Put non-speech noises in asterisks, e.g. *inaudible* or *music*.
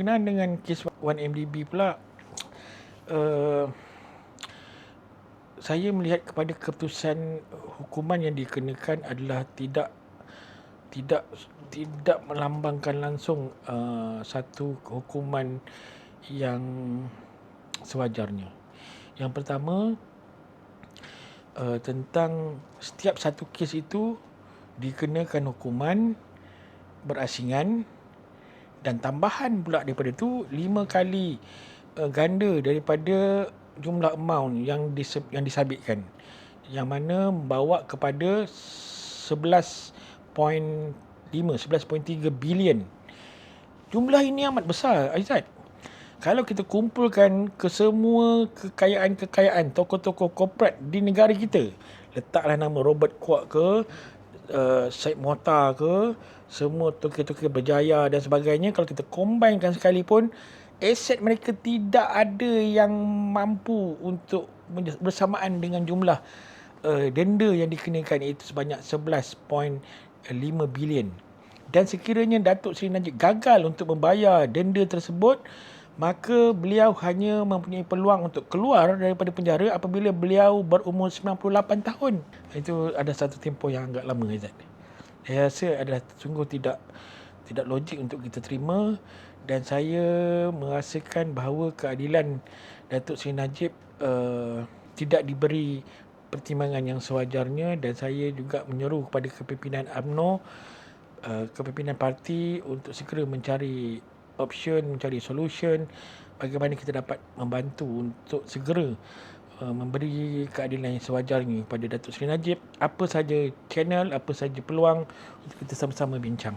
Berkenaan dengan kes 1MDB pula, uh, *tsk* saya melihat kepada keputusan hukuman yang dikenakan adalah tidak tidak tidak melambangkan langsung uh, satu hukuman yang sewajarnya. Yang pertama uh, tentang setiap satu kes itu dikenakan hukuman berasingan dan tambahan pula daripada tu lima kali uh, ganda daripada jumlah amount yang diseb, yang disabitkan. Yang mana membawa kepada 11.5 11.3 bilion. Jumlah ini amat besar Aizat. Kalau kita kumpulkan ke semua kekayaan-kekayaan tokoh-tokoh korporat di negara kita letaklah nama Robert Kwok ke uh, Syed Mota ke semua tokoh-tokoh berjaya dan sebagainya kalau kita combinekan sekalipun aset mereka tidak ada yang mampu untuk bersamaan dengan jumlah uh, denda yang dikenakan itu sebanyak 11.5 bilion. Dan sekiranya Datuk Seri Najib gagal untuk membayar denda tersebut maka beliau hanya mempunyai peluang untuk keluar daripada penjara apabila beliau berumur 98 tahun. Itu ada satu tempoh yang agak lama Izzat saya rasa adalah sungguh tidak tidak logik untuk kita terima dan saya merasakan bahawa keadilan Datuk Seri Najib uh, tidak diberi pertimbangan yang sewajarnya dan saya juga menyeru kepada kepimpinan UMNO uh, kepimpinan parti untuk segera mencari option mencari solution bagaimana kita dapat membantu untuk segera Uh, memberi keadilan yang sewajarnya kepada Datuk Seri Najib. Apa saja channel apa saja peluang untuk kita sama-sama bincang